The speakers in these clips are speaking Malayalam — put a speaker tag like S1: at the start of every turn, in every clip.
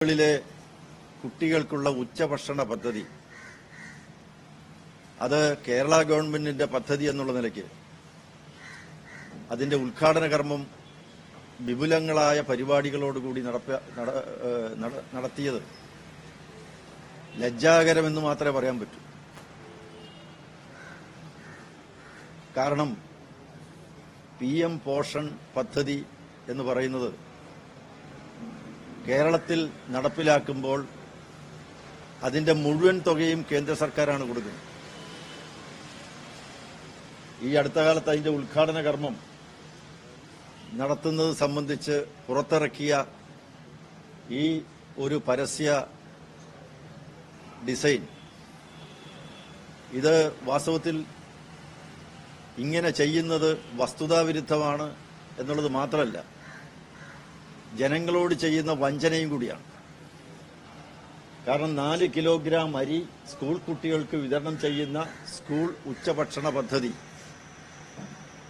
S1: സ്കൂളുകളിലെ കുട്ടികൾക്കുള്ള ഉച്ചഭക്ഷണ പദ്ധതി. അത് കേരള ഗവൺമെന്റിന്റെ പദ്ധതി എന്നുള്ള നിലയ്ക്ക്. അതിന്റെ ഉദ്ഘാടന കർമ്മം വിപുലങ്ങളായ പരിപാടികളോടുകൂടി നടത്തിയത് ലജ്ജാകരമെന്ന് മാത്രമേ പറയാൻ പറ്റൂ. കാരണം പി എം പോഷൺ പദ്ധതി എന്ന് പറയുന്നത് കേരളത്തിൽ നടപ്പിലാക്കുമ്പോൾ അതിന്റെ മുഴുവൻ തുകയും കേന്ദ്ര സർക്കാരാണ് കൊടുക്കുന്നത്. ഈ അടുത്ത കാലത്ത് അതിന്റെ ഉദ്ഘാടന കർമ്മം നടത്തുന്നത് സംബന്ധിച്ച് പുറത്തിറക്കിയ ഈ ഒരു പരസ്യ ഡിസൈൻ ഇത് വാസ്തവത്തിൽ ഇങ്ങനെ ചെയ്യുന്നത് വസ്തുതാവിരുദ്ധമാണ് എന്നുള്ളത് മാത്രമല്ല ജനങ്ങളോട് ചെയ്യുന്ന വഞ്ചനയും കൂടിയാണ്. കാരണം നാല് കിലോഗ്രാം അരി സ്കൂൾ കുട്ടികൾക്ക് വിതരണം ചെയ്യുന്ന സ്കൂൾ ഉച്ചഭക്ഷണ പദ്ധതി.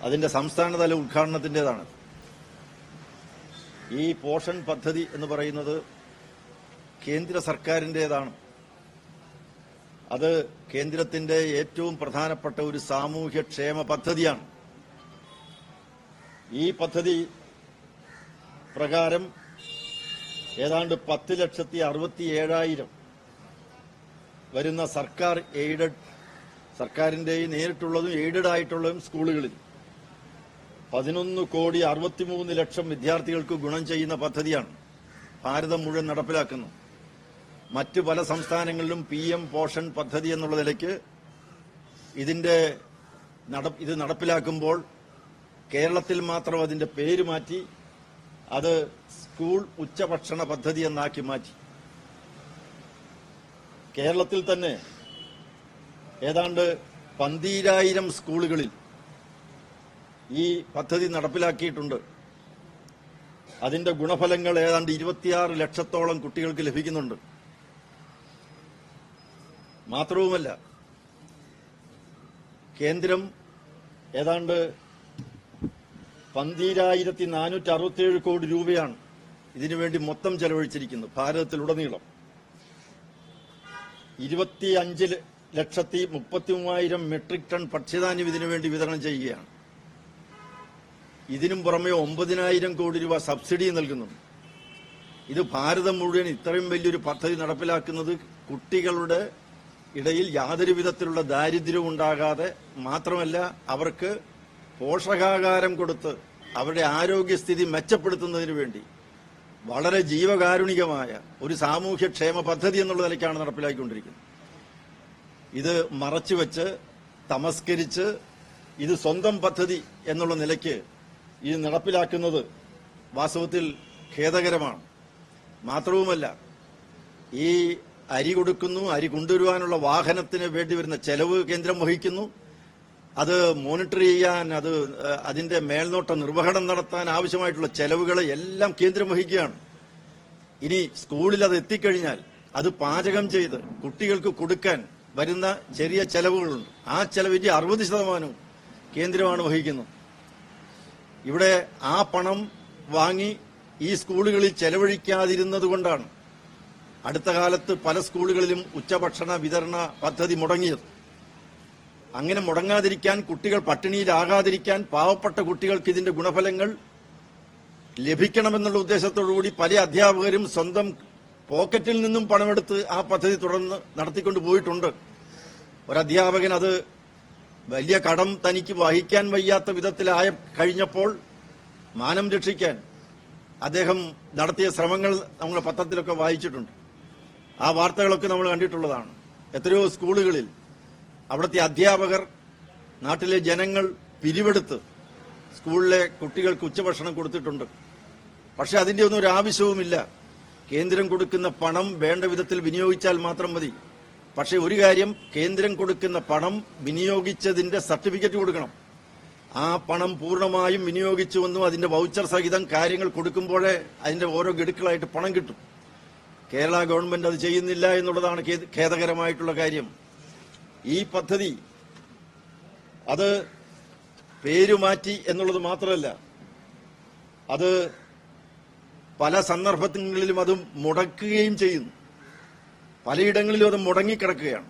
S1: അതിന്റെ സംസ്ഥാനതല ഉദ്ഘാടനത്തിന്റേതാണ്. ഈ പോഷൺ പദ്ധതി എന്ന് പറയുന്നത് കേന്ദ്ര സർക്കാരിന്റേതാണ്. അത് കേന്ദ്രത്തിന്റെ ഏറ്റവും പ്രധാനപ്പെട്ട ഒരു സാമൂഹ്യക്ഷേമ പദ്ധതിയാണ്. ഈ പദ്ധതി പ്രകാരം ഏതാണ്ട് പത്ത് ലക്ഷത്തി അറുപത്തി ഏഴായിരം വരുന്ന സർക്കാർ എയ്ഡഡ് സർക്കാരിന്റെയും നേരിട്ടുള്ളതും എയ്ഡഡ് ആയിട്ടുള്ളതും സ്കൂളുകളിൽ പതിനൊന്ന് കോടി അറുപത്തിമൂന്ന് ലക്ഷം വിദ്യാർത്ഥികൾക്ക് ഗുണം ചെയ്യുന്ന പദ്ധതിയാണ് ഭാരതം മുഴുവൻ നടപ്പിലാക്കുന്നത്. മറ്റ് പല സംസ്ഥാനങ്ങളിലും പി എം പോഷൺ പദ്ധതി എന്നുള്ള നിലയ്ക്ക് ഇതിന്റെ ഇത് നടപ്പിലാക്കുമ്പോൾ കേരളത്തിൽ മാത്രം അതിന്റെ പേര് മാറ്റി അത് സ്കൂൾ ഉച്ചഭക്ഷണ പദ്ധതി എന്നാക്കി മാറ്റി. കേരളത്തിൽ തന്നെ ഏതാണ്ട് പന്തീരായിരം സ്കൂളുകളിൽ ഈ പദ്ധതി നടപ്പിലാക്കിയിട്ടുണ്ട്. അതിന്റെ ഗുണഫലങ്ങൾ ഏതാണ്ട് ഇരുപത്തിയാറ് ലക്ഷത്തോളം കുട്ടികൾക്ക് ലഭിക്കുന്നുണ്ട്. മാത്രവുമല്ല കേന്ദ്രം ഏതാണ്ട് പന്തീരായിരത്തി നാനൂറ്റി അറുപത്തിയേഴ് കോടി രൂപയാണ് ഇതിനുവേണ്ടി മൊത്തം ചെലവഴിച്ചിരിക്കുന്നത് ഭാരതത്തിലുടനീളം. ഇരുപത്തി അഞ്ച് ലക്ഷത്തി മുപ്പത്തി മൂവായിരം മെട്രിക് ടൺ ഭക്ഷ്യധാന്യം ഇതിനുവേണ്ടി വിതരണം ചെയ്യുകയാണ്. ഇതിനും പുറമെ ഒമ്പതിനായിരം കോടി രൂപ സബ്സിഡി നൽകുന്നുണ്ട്. ഇത് ഭാരതം മുഴുവൻ ഇത്രയും വലിയൊരു പദ്ധതി നടപ്പിലാക്കുന്നത് കുട്ടികളുടെ ഇടയിൽ യാതൊരു വിധത്തിലുള്ള ദാരിദ്ര്യവും ഉണ്ടാകാതെ മാത്രമല്ല അവർക്ക് പോഷകാഹാരം കൊടുത്ത് അവരുടെ ആരോഗ്യസ്ഥിതി മെച്ചപ്പെടുത്തുന്നതിന് വേണ്ടി വളരെ ജീവകാരുണികമായ ഒരു സാമൂഹ്യക്ഷേമ പദ്ധതി എന്നുള്ള നിലയ്ക്കാണ് നടപ്പിലാക്കിക്കൊണ്ടിരിക്കുന്നത്. ഇത് മറച്ചുവെച്ച് തമസ്കരിച്ച് ഇത് സ്വന്തം പദ്ധതി എന്നുള്ള നിലയ്ക്ക് ഇത് നടപ്പിലാക്കുന്നത് വാസ്തവത്തിൽ ഖേദകരമാണ്. മാത്രവുമല്ല ഈ അരി കൊടുക്കുന്നു അരി കൊണ്ടുവരുവാനുള്ള വാഹനത്തിന് വേണ്ടി വരുന്ന ചെലവ് കേന്ദ്രം വഹിക്കുന്നു. അത് മോണിറ്റർ ചെയ്യാൻ അത് അതിന്റെ മേൽനോട്ട നിർവഹണം നടത്താൻ ആവശ്യമായിട്ടുള്ള ചെലവുകൾ എല്ലാം കേന്ദ്രം വഹിക്കുകയാണ്. ഇനി സ്കൂളിൽ അത് എത്തിക്കഴിഞ്ഞാൽ അത് പാചകം ചെയ്ത് കുട്ടികൾക്ക് കൊടുക്കാൻ വരുന്ന ചെറിയ ചെലവുകളുണ്ട്. ആ ചെലവിന്റെ അറുപത് ശതമാനവും കേന്ദ്രമാണ് വഹിക്കുന്നത്. ഇവിടെ ആ പണം വാങ്ങി ഈ സ്കൂളുകളിൽ ചെലവഴിക്കാതിരുന്നത് കൊണ്ടാണ് അടുത്ത കാലത്ത് പല സ്കൂളുകളിലും ഉച്ചഭക്ഷണ വിതരണ പദ്ധതി മുടങ്ങിയത്. അങ്ങനെ മുടങ്ങാതിരിക്കാൻ കുട്ടികൾ പട്ടിണിയിലാകാതിരിക്കാൻ പാവപ്പെട്ട കുട്ടികൾക്ക് ഇതിന്റെ ഗുണഫലങ്ങൾ ലഭിക്കണമെന്നുള്ള ഉദ്ദേശത്തോടുകൂടി പല അധ്യാപകരും സ്വന്തം പോക്കറ്റിൽ നിന്നും പണമെടുത്ത് ആ പദ്ധതി തുടർന്ന് നടത്തിക്കൊണ്ട് പോയിട്ടുണ്ട്. ഒരധ്യാപകൻ അത് വലിയ കടം തനിക്ക് വഹിക്കാൻ വയ്യാത്ത വിധത്തിലായ കഴിഞ്ഞപ്പോൾ മാനം രക്ഷിക്കാൻ അദ്ദേഹം നടത്തിയ ശ്രമങ്ങൾ നമ്മൾ പത്രത്തിലൊക്കെ വായിച്ചിട്ടുണ്ട്. ആ വാർത്തകളൊക്കെ നമ്മൾ കണ്ടിട്ടുള്ളതാണ്. എത്രയോ സ്കൂളുകളിൽ അവിടുത്തെ അധ്യാപകർ നാട്ടിലെ ജനങ്ങൾ പിരിവെടുത്ത് സ്കൂളിലെ കുട്ടികൾക്ക് ഉച്ചഭക്ഷണം കൊടുത്തിട്ടുണ്ട്. പക്ഷെ അതിന്റെ ഒന്നും ഒരു ആവശ്യവുമില്ല. കേന്ദ്രം കൊടുക്കുന്ന പണം വേണ്ട വിധത്തിൽ വിനിയോഗിച്ചാൽ മാത്രം മതി. പക്ഷെ ഒരു കാര്യം കേന്ദ്രം കൊടുക്കുന്ന പണം വിനിയോഗിച്ചതിന്റെ സർട്ടിഫിക്കറ്റ് കൊടുക്കണം. ആ പണം പൂർണമായും വിനിയോഗിച്ചുവെന്നും അതിന്റെ വൗച്ചർ സഹിതം കാര്യങ്ങൾ കൊടുക്കുമ്പോഴേ അതിന്റെ ഓരോ ഗഡുക്കളായിട്ട് പണം കിട്ടും. കേരള ഗവൺമെന്റ് അത് ചെയ്യുന്നില്ല എന്നുള്ളതാണ് ഖേദകരമായിട്ടുള്ള കാര്യം. ഈ പദ്ധതി അത് പേരുമാറ്റി എന്നുള്ളത് മാത്രമല്ല അത് പല സന്ദർഭങ്ങളിലും അത് മുടക്കുകയും ചെയ്യുന്നു. പലയിടങ്ങളിലും അത് മുടങ്ങിക്കിടക്കുകയാണ്.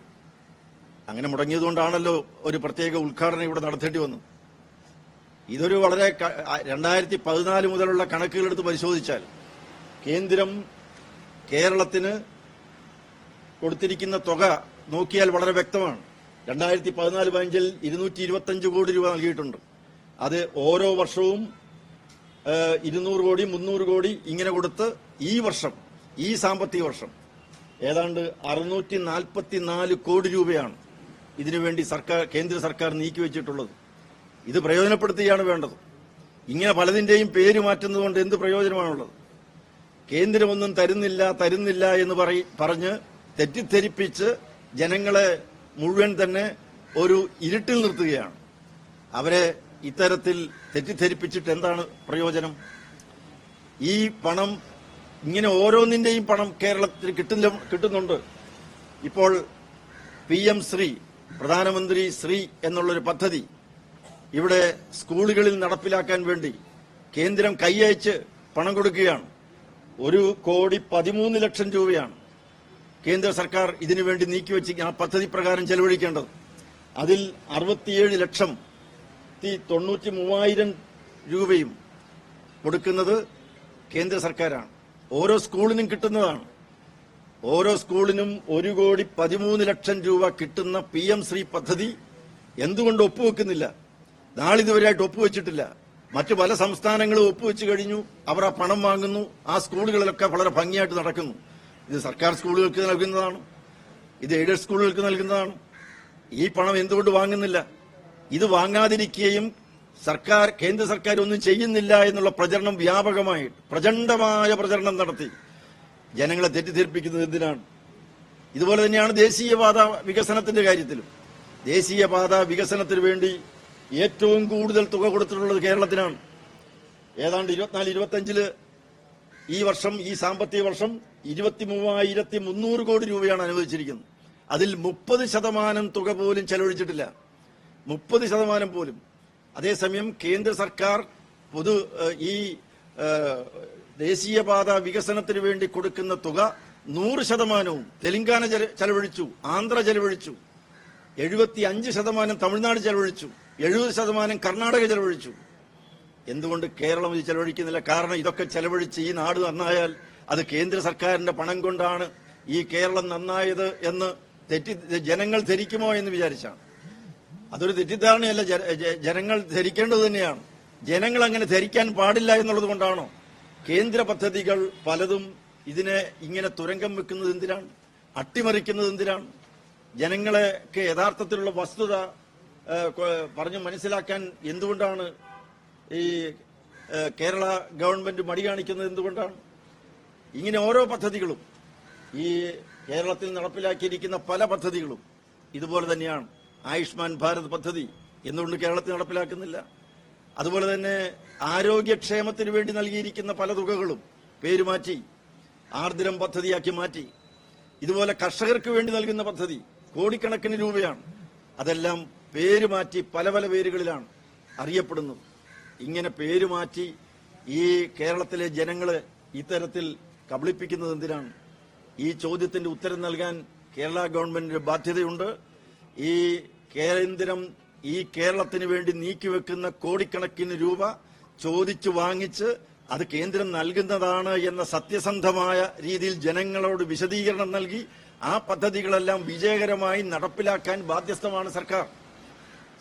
S1: അങ്ങനെ മുടങ്ങിയതുകൊണ്ടാണല്ലോ ഒരു പ്രത്യേക ഉദ്ഘാടനം ഇവിടെ നടത്തേണ്ടി വന്നത്. ഇതൊരു വളരെ രണ്ടായിരത്തി പതിനാല് മുതലുള്ള കണക്കുകളെടുത്ത് പരിശോധിച്ചാൽ കേന്ദ്രം കേരളത്തിന് കൊടുത്തിരിക്കുന്ന തുക നോക്കിയാൽ വളരെ വ്യക്തമാണ്. രണ്ടായിരത്തി പതിനാല് പതിനഞ്ചിൽ ഇരുന്നൂറ്റി ഇരുപത്തഞ്ച് കോടി രൂപ നൽകിയിട്ടുണ്ട്. അത് ഓരോ വർഷവും ഇരുന്നൂറ് കോടി മുന്നൂറ് കോടി ഇങ്ങനെ കൊടുത്ത് ഈ വർഷം ഈ സാമ്പത്തിക വർഷം ഏതാണ്ട് അറുന്നൂറ്റി നാൽപ്പത്തി നാല് കോടി രൂപയാണ് ഇതിനുവേണ്ടി സർക്കാർ കേന്ദ്ര സർക്കാർ നീക്കിവെച്ചിട്ടുള്ളത് ഇത് പ്രയോജനപ്പെടുത്തുകയാണ് വേണ്ടത്. ഇങ്ങനെ പലതിന്റെയും പേര് മാറ്റുന്നതുകൊണ്ട് എന്ത് പ്രയോജനമാണുള്ളത്? കേന്ദ്രമൊന്നും തരുന്നില്ല തരുന്നില്ല എന്ന് പറഞ്ഞ് തെറ്റിദ്ധരിപ്പിച്ച് ജനങ്ങളെ മുഴുവൻ തന്നെ ഒരു ഇരുട്ടിൽ നിർത്തുകയാണ്. അവരെ ഇത്തരത്തിൽ തെറ്റിദ്ധരിപ്പിച്ചിട്ട് എന്താണ് പ്രയോജനം? ഈ പണം ഇങ്ങനെ ഓരോന്നിന്റെയും പണം കേരളത്തിൽ കിട്ടുന്ന കിട്ടുന്നുണ്ട്. ഇപ്പോൾ പി എം ശ്രീ പ്രധാനമന്ത്രി ശ്രീ എന്നുള്ളൊരു പദ്ധതി ഇവിടെ സ്കൂളുകളിൽ നടപ്പിലാക്കാൻ വേണ്ടി കേന്ദ്രം കൈയച്ച് പണം കൊടുക്കുകയാണ്. ഒരു കോടി പതിമൂന്ന് ലക്ഷം രൂപയാണ്. കേന്ദ്ര സർക്കാർ ഇതിനുവേണ്ടി നീക്കിവെച്ച് ആ പദ്ധതി പ്രകാരം ചെലവഴിക്കേണ്ടത്. അതിൽ അറുപത്തിയേഴ് ലക്ഷം തൊണ്ണൂറ്റി മൂവായിരം രൂപയും കൊടുക്കുന്നത് കേന്ദ്ര സർക്കാരാണ്. ഓരോ സ്കൂളിനും കിട്ടുന്നതാണ്. ഓരോ സ്കൂളിനും ഒരു കോടി പതിമൂന്ന് ലക്ഷം രൂപ കിട്ടുന്ന പി എം ശ്രീ പദ്ധതി എന്തുകൊണ്ട് ഒപ്പുവെക്കുന്നില്ല? നാളിതുവരെയായിട്ട് ഒപ്പുവെച്ചിട്ടില്ല. മറ്റു പല സംസ്ഥാനങ്ങളും ഒപ്പുവെച്ചു കഴിഞ്ഞു. അവർ ആ പണം വാങ്ങുന്നു. ആ സ്കൂളുകളിലൊക്കെ വളരെ ഭംഗിയായിട്ട് നടക്കുന്നു. ഇത് സർക്കാർ സ്കൂളുകൾക്ക് നൽകുന്നതാണ്. ഇത് എയ്ഡഡ് സ്കൂളുകൾക്ക് നൽകുന്നതാണ്. ഈ പണം എന്തുകൊണ്ട് വാങ്ങുന്നില്ല? ഇത് വാങ്ങാതിരിക്കുകയും സർക്കാർ കേന്ദ്ര സർക്കാർ ഒന്നും ചെയ്യുന്നില്ല എന്നുള്ള പ്രചരണം വ്യാപകമായിട്ട് പ്രചണ്ഡമായ പ്രചരണം നടത്തി. ജനങ്ങളെ തെറ്റിദ്ധരിപ്പിക്കുന്നത് എന്തിനാണ്? ഇതുപോലെ തന്നെയാണ് ദേശീയപാത വികസനത്തിന്റെ കാര്യത്തിലും. ദേശീയപാത വികസനത്തിന് വേണ്ടി ഏറ്റവും കൂടുതൽ തുക കൊടുത്തിട്ടുള്ളത് കേരളത്തിനാണ്. ഏതാണ്ട് ഇരുപത്തിനാല് ഇരുപത്തിയഞ്ചിൽ ഈ വർഷം ഈ സാമ്പത്തിക വർഷം ഇരുപത്തി മൂവായിരത്തി മുന്നൂറ് കോടി രൂപയാണ് അനുവദിച്ചിരിക്കുന്നത്. അതിൽ മുപ്പത് ശതമാനം തുക പോലും ചെലവഴിച്ചിട്ടില്ല. മുപ്പത് ശതമാനം പോലും. അതേസമയം കേന്ദ്ര സർക്കാർ പൊതു ഈ ദേശീയപാത വികസനത്തിന് വേണ്ടി കൊടുക്കുന്ന തുക നൂറ് ശതമാനവും തെലങ്കാന ചെല- ചെലവഴിച്ചു ആന്ധ്ര ചെലവഴിച്ചു എഴുപത്തി അഞ്ച് ശതമാനം തമിഴ്നാട് ചെലവഴിച്ചു എഴുപത് ശതമാനം കർണാടക ചെലവഴിച്ചു. എന്തുകൊണ്ട് കേരളം ഇത് ചെലവഴിക്കുന്നില്ല? കാരണം ഇതൊക്കെ ചെലവഴിച്ച് ഈ നാട് നന്നായാൽ അത് കേന്ദ്ര സർക്കാരിന്റെ പണം കൊണ്ടാണ് ഈ കേരളം നന്നായത് എന്ന് തെറ്റി ജനങ്ങൾ ധരിക്കുമോ എന്ന് വിചാരിച്ചാണ്. അതൊരു തെറ്റിദ്ധാരണയല്ല. ജനങ്ങൾ ധരിക്കേണ്ടത് തന്നെയാണ്. ജനങ്ങൾ അങ്ങനെ ധരിക്കാൻ പാടില്ല എന്നുള്ളത് കൊണ്ടാണോ? കേന്ദ്ര പദ്ധതികൾ പലതും ഇതിനെ ഇങ്ങനെ തുരങ്കം വെക്കുന്നത് എന്തിനാണ്? അട്ടിമറിക്കുന്നത് എന്തിനാണ്? ജനങ്ങളെക്ക് യഥാർത്ഥത്തിലുള്ള വസ്തുത പറഞ്ഞു മനസ്സിലാക്കാൻ എന്തുകൊണ്ടാണ് ഈ കേരള ഗവൺമെന്റ് മടി കാണിക്കുന്നത് എന്തുകൊണ്ടാണ്? ഇങ്ങനെ ഓരോ പദ്ധതികളും ഈ കേരളത്തിൽ നടപ്പിലാക്കിയിരിക്കുന്ന പല പദ്ധതികളും ഇതുപോലെ തന്നെയാണ്. ആയുഷ്മാൻ ഭാരത് പദ്ധതി എന്തുകൊണ്ട് കേരളത്തിൽ നടപ്പിലാക്കുന്നില്ല? അതുപോലെ തന്നെ ആരോഗ്യക്ഷേമത്തിന് വേണ്ടി നൽകിയിരിക്കുന്ന പല തുകകളും പേരുമാറ്റി ആർദ്രം പദ്ധതിയാക്കി മാറ്റി. ഇതുപോലെ കർഷകർക്ക് വേണ്ടി നൽകുന്ന പദ്ധതി കോടിക്കണക്കിന് രൂപയാണ്. അതെല്ലാം പേര് മാറ്റി പല പല പേരുകളിലാണ് അറിയപ്പെടുന്നത്. ഇങ്ങനെ പേര് മാറ്റി ഈ കേരളത്തിലെ ജനങ്ങൾ ഇത്തരത്തിൽ കബളിപ്പിക്കുന്നത് എന്തിനാണ്? ഈ ചോദ്യത്തിന്റെ ഉത്തരം നൽകാൻ കേരള ഗവൺമെന്റിന് ബാധ്യതയുണ്ട്. ഈ കേന്ദ്രം ഈ കേരളത്തിന് വേണ്ടി നീക്കിവെക്കുന്ന കോടിക്കണക്കിന് രൂപ ചോദിച്ചു വാങ്ങിച്ച് അത് കേന്ദ്രം നൽകുന്നതാണ് എന്ന സത്യസന്ധമായ രീതിയിൽ ജനങ്ങളോട് വിശദീകരണം നൽകി ആ പദ്ധതികളെല്ലാം വിജയകരമായി നടപ്പിലാക്കാൻ ബാധ്യസ്ഥമാണ് സർക്കാർ.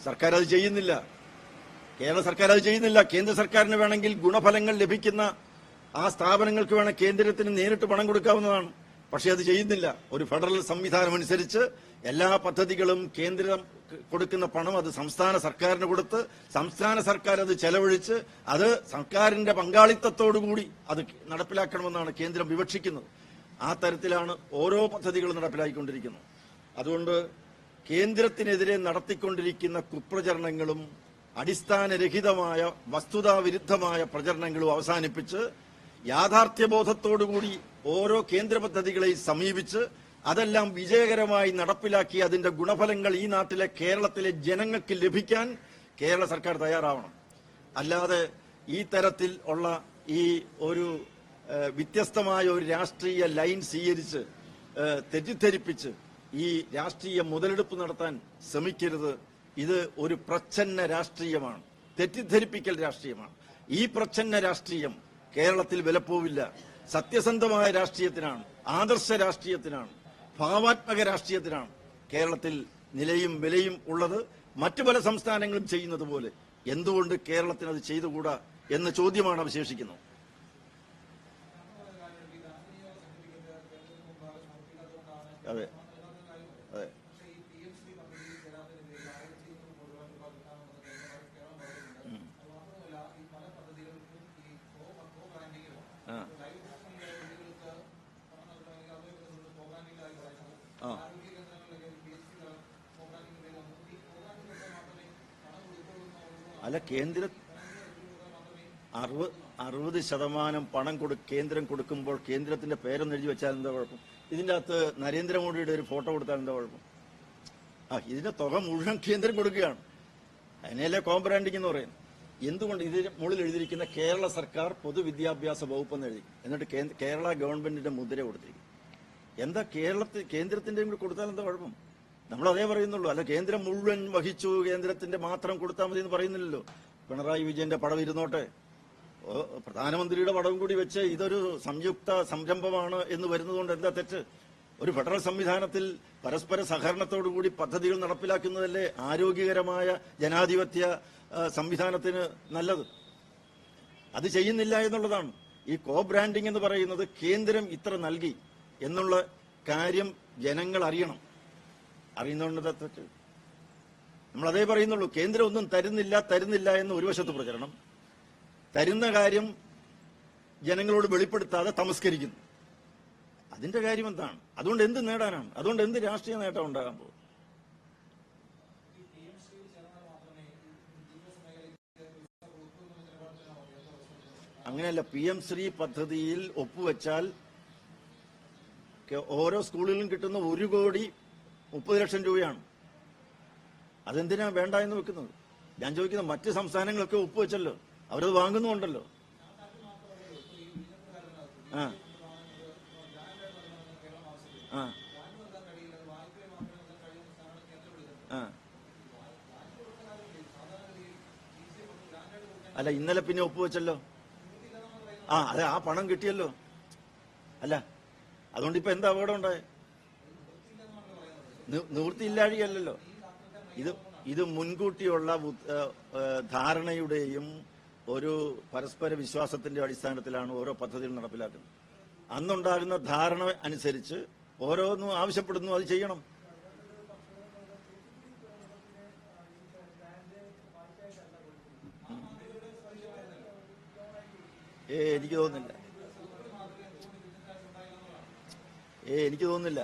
S1: സർക്കാർ അത് ചെയ്യുന്നില്ല. കേരള സർക്കാർ അത് ചെയ്യുന്നില്ല. കേന്ദ്ര സർക്കാരിന് വേണമെങ്കിൽ ഗുണഫലങ്ങൾ ലഭിക്കുന്ന ആ സ്ഥാപനങ്ങൾക്ക് വേണം കേന്ദ്രത്തിന് നേരിട്ട് പണം കൊടുക്കാവുന്നതാണ്. പക്ഷേ അത് ചെയ്യുന്നില്ല. ഒരു ഫെഡറൽ സംവിധാനം അനുസരിച്ച് എല്ലാ പദ്ധതികളും കേന്ദ്രം കൊടുക്കുന്ന പണം അത് സംസ്ഥാന സർക്കാരിന് കൊടുത്ത് സംസ്ഥാന സർക്കാർ അത് ചെലവഴിച്ച് അത് സർക്കാരിന്റെ പങ്കാളിത്തത്തോടുകൂടി അത് നടപ്പിലാക്കണമെന്നാണ് കേന്ദ്രം വിവക്ഷിക്കുന്നത്. ആ തരത്തിലാണ് ഓരോ പദ്ധതികളും നടപ്പിലാക്കിക്കൊണ്ടിരിക്കുന്നത് അതുകൊണ്ട് കേന്ദ്രത്തിനെതിരെ നടത്തിക്കൊണ്ടിരിക്കുന്ന കുപ്രചരണങ്ങളും അടിസ്ഥാനരഹിതമായ വസ്തുതാവിരുദ്ധമായ പ്രചരണങ്ങളും അവസാനിപ്പിച്ച് യാഥാർത്ഥ്യബോധത്തോടുകൂടി ഓരോ കേന്ദ്ര പദ്ധതികളെയും സമീപിച്ച് അതെല്ലാം വിജയകരമായി നടപ്പിലാക്കി അതിന്റെ ഗുണഫലങ്ങൾ ഈ നാട്ടിലെ കേരളത്തിലെ ജനങ്ങൾക്ക് ലഭിക്കാൻ കേരള സർക്കാർ തയ്യാറാവണം. അല്ലാതെ ഈ തരത്തിൽ ഉള്ള ഈ ഒരു വ്യത്യസ്തമായ ഒരു രാഷ്ട്രീയ ലൈൻ സ്വീകരിച്ച് തെറ്റിദ്ധരിപ്പിച്ച് ഈ രാഷ്ട്രീയ മുതലെടുപ്പ് നടത്താൻ ശ്രമിക്കരുത്. ഇത് ഒരു പ്രച്ഛന്ന രാഷ്ട്രീയമാണ്. തെറ്റിദ്ധരിപ്പിക്കൽ രാഷ്ട്രീയമാണ്. ഈ പ്രച്ഛന്ന രാഷ്ട്രീയം കേരളത്തിൽ വിലപ്പോവില്ല. സത്യസന്ധമായ രാഷ്ട്രീയത്തിനാണ് ആദർശ രാഷ്ട്രീയത്തിനാണ് ഭാവാത്മക രാഷ്ട്രീയത്തിനാണ് കേരളത്തിൽ നിലയും വിലയും ഉള്ളത്. മറ്റു പല സംസ്ഥാനങ്ങളും ചെയ്യുന്നത് പോലെ എന്തുകൊണ്ട് കേരളത്തിന് അത് ചെയ്തുകൂടാ എന്ന ചോദ്യമാണ് അവശേഷിക്കുന്നത്. അതെ ആ ആ അല്ല കേന്ദ്ര അറുപത് അറുപത് ശതമാനം പണം കൊടു കേന്ദ്രം കൊടുക്കുമ്പോൾ കേന്ദ്രത്തിന്റെ പേരൊന്ന് എഴുതി വെച്ചാൽ എന്താ കുഴപ്പം? ഇതിന്റെ അകത്ത് നരേന്ദ്രമോദിയുടെ ഒരു ഫോട്ടോ കൊടുത്താൽ എന്താ കുഴപ്പം? ആ ഇതിന്റെ തുക മുഴുവൻ കേന്ദ്രം കൊടുക്കുകയാണ്. അതിനെയല്ലേ കോംബ്രാൻഡിംഗ് എന്ന് പറയുന്നത്? എന്തുകൊണ്ട് ഇതിന് മുകളിൽ എഴുതിയിരിക്കുന്ന കേരള സർക്കാർ പൊതുവിദ്യാഭ്യാസ വകുപ്പ് എന്ന് എഴുതി? എന്നിട്ട് കേരള ഗവൺമെന്റിന്റെ മുദ്ര കൊടുത്തിരിക്കും എന്താ കേരളത്തിൽ കേന്ദ്രത്തിന്റെ കൂടി കൊടുത്താൽ എന്താ കുഴപ്പം? നമ്മൾ അതേ പറയുന്നുള്ളൂ. അല്ല കേന്ദ്രം മുഴുവൻ വഹിച്ചു കേന്ദ്രത്തിന്റെ മാത്രം കൊടുത്താൽ മതി എന്ന് പറയുന്നില്ലല്ലോ. പിണറായി വിജയന്റെ പടം ഇരുന്നോട്ടെ. പ്രധാനമന്ത്രിയുടെ പടവും കൂടി വെച്ച് ഇതൊരു സംയുക്ത സംരംഭമാണ് എന്ന് വരുന്നതുകൊണ്ട് എന്താ തെറ്റ്? ഒരു ഫെഡറൽ സംവിധാനത്തിൽ പരസ്പര സഹകരണത്തോടുകൂടി പദ്ധതികൾ നടപ്പിലാക്കുന്നതല്ലേ ആരോഗ്യകരമായ ജനാധിപത്യ സംവിധാനത്തിന് നല്ലത്? അത് ചെയ്യുന്നില്ല എന്നുള്ളതാണ്. ഈ കോ ബ്രാൻഡിംഗ് എന്ന് പറയുന്നത് കേന്ദ്രം ഇത്ര നൽകി എന്നുള്ള കാര്യം ജനങ്ങൾ അറിയണം. അറിയുന്നതുകൊണ്ട് തത്വത്തിൽ നമ്മൾ അതേ പറയുന്നുള്ളൂ കേന്ദ്രം ഒന്നും തരുന്നില്ല തരുന്നില്ല എന്ന് ഒരു വശത്ത് പ്രചരണം. തരുന്ന കാര്യം ജനങ്ങളോട് വെളിപ്പെടുത്താതെ തമസ്കരിക്കുന്നു. അതിന്റെ കാര്യം എന്താണ്? അതുകൊണ്ട് എന്ത് നേടാനാണ്? അതുകൊണ്ട് എന്ത് രാഷ്ട്രീയ നേട്ടം ഉണ്ടാകാൻ പോകും? അങ്ങനെയല്ല പി എം ശ്രീ പദ്ധതിയിൽ ഒപ്പുവെച്ചാൽ ഓരോ സ്കൂളിലും കിട്ടുന്ന ഒരു കോടി മുപ്പത് ലക്ഷം രൂപയാണ്. അതെന്തിനാ വേണ്ട എന്ന് വെക്കുന്നത്? ഞാൻ ചോദിക്കുന്നത് മറ്റ് സംസ്ഥാനങ്ങളൊക്കെ ഒപ്പുവെച്ചല്ലോ അവരത് വാങ്ങുന്നുണ്ടല്ലോ ആ. അല്ല ഇന്നലെ പിന്നെ ഒപ്പുവെച്ചല്ലോ ആ അതെ ആ പണം കിട്ടിയല്ലോ. അല്ല അതുകൊണ്ട് ഇപ്പൊ എന്താ അപകടം ഉണ്ടായത് നിവൃത്തിയില്ലാഴികയല്ലല്ലോ. ഇത് ഇത് മുൻകൂട്ടിയുള്ള ധാരണയുടെയും ഒരു പരസ്പര വിശ്വാസത്തിന്റെ അടിസ്ഥാനത്തിലാണ് ഓരോ പദ്ധതികൾ നടപ്പിലാക്കുന്നത്. അന്നുണ്ടാകുന്ന ധാരണ അനുസരിച്ച് ഓരോന്നും ആവശ്യപ്പെടുന്നു അത് ചെയ്യണം. ഏ എനിക്ക് തോന്നുന്നില്ല. ഏ എനിക്ക് തോന്നുന്നില്ല.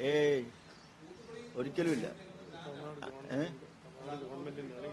S1: ഏ ഒരിക്കലുമില്ല ഏ?